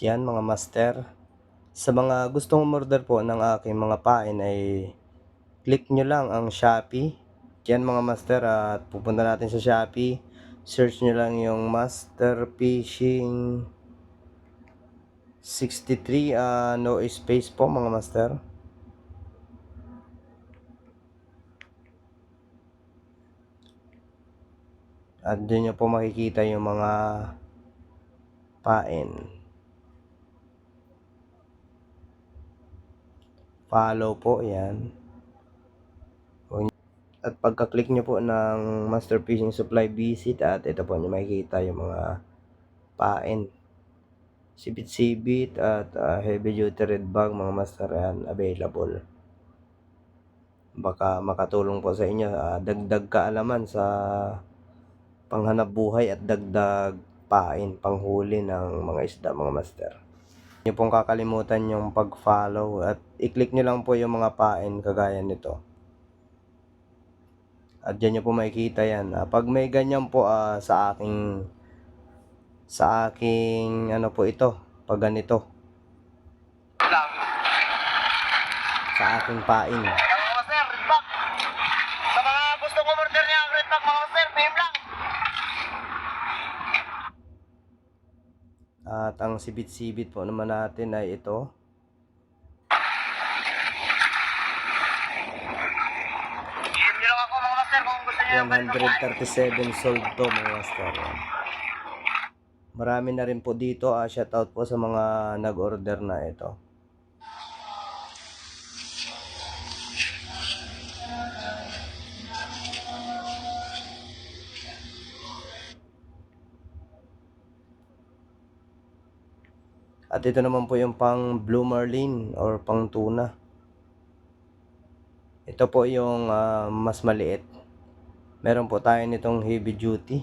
yan mga master. Sa mga gustong umorder po ng aking mga pain ay click nyo lang ang Shopee. Yan mga master at pupunta natin sa Shopee. Search nyo lang yung Master Fishing 63 ah, no space po mga master. At doon nyo po makikita yung mga pain. Follow po yan. At pagka-click nyo po ng Master Fishing Supply Visit at ito po nyo makikita yung mga pain. Sibit-sibit at ah, heavy duty red bag mga master yan available. Baka makatulong po sa inyo. ah, dagdag kaalaman sa panghanap buhay at dagdag pain, panghuli ng mga isda mga master. Niyo pong kakalimutan yung pag-follow at i-click nyo lang po yung mga pain kagaya nito. At dyan nyo po makikita yan. Ah, pag may ganyan po ah, sa aking sa aking ano po ito, pag ganito, sa aking pain. Mga master, red pack. Sa mga gustong umorder niya ang red pack, mga master, PM lang. At ang sibit-sibit po naman natin ay ito. Pack. 137 sold to mga master. Yan. Marami na rin po dito. Ah, shoutout po sa mga nag-order na ito. At ito naman po yung pang blue marlin or pang tuna. Ito po yung ah, mas maliit. Meron po tayo nitong heavy duty.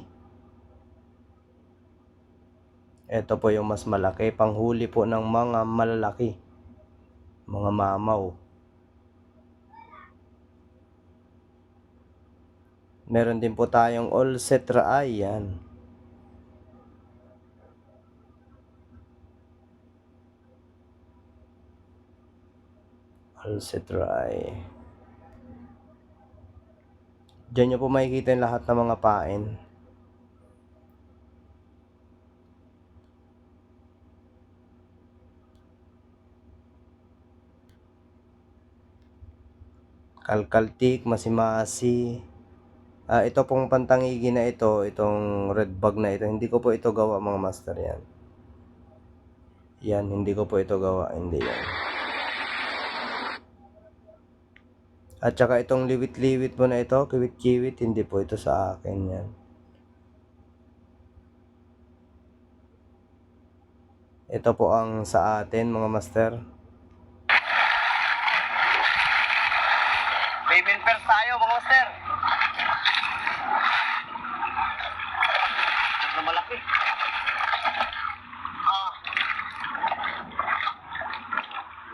Ito po yung mas malaki. Panghuli po ng mga malalaki. Mga mamaw. Meron din po tayong all set raay. Yan. Set raay. Diyan nyo po makikita yung lahat ng mga pain. Kalkaltik, masimasi. Ah, ito pong pantangigi na ito, itong red bag na ito. Hindi ko po ito gawa mga master yan. Yan, hindi ko po ito gawa. Hindi yan. At saka itong liwit-liwit po na ito, kiwit-kiwit, hindi po ito sa akin yan. Ito po ang sa atin mga master. Payment first tayo, mga master. Ito malaki. Ah.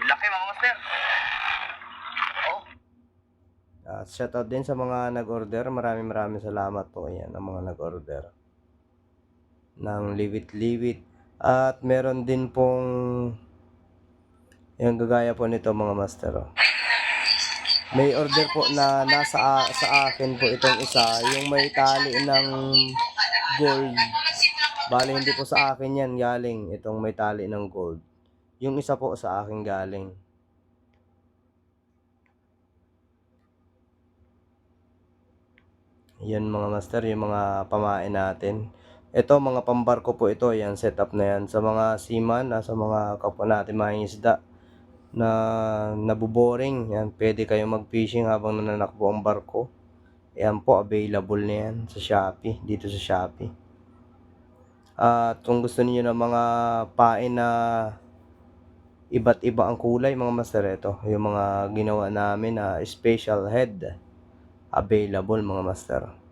Laki, mga master. Oh. At shoutout din sa mga nag-order. Maraming maraming salamat po. Ayan, ang mga nag-order. Ng liwit-liwit. At meron din pong yung gagaya po nito mga master. oh. May order po na nasa sa akin po itong isa. Yung may tali ng gold. Bali hindi po sa akin yan galing. Itong may tali ng gold. Yung isa po sa akin galing. Yan mga master, yung mga pamain natin. Ito mga pambarko po ito, yan setup na yan sa mga seaman, ah, sa mga kapwa natin mga isda na nabuboring. Yan, pwede kayo mag-fishing habang nananakbo ang barko. Yan po, available na yan sa Shopee, dito sa Shopee. At kung gusto niyo ng mga pain na iba't iba ang kulay mga master ito, yung mga ginawa namin na special head available mga master.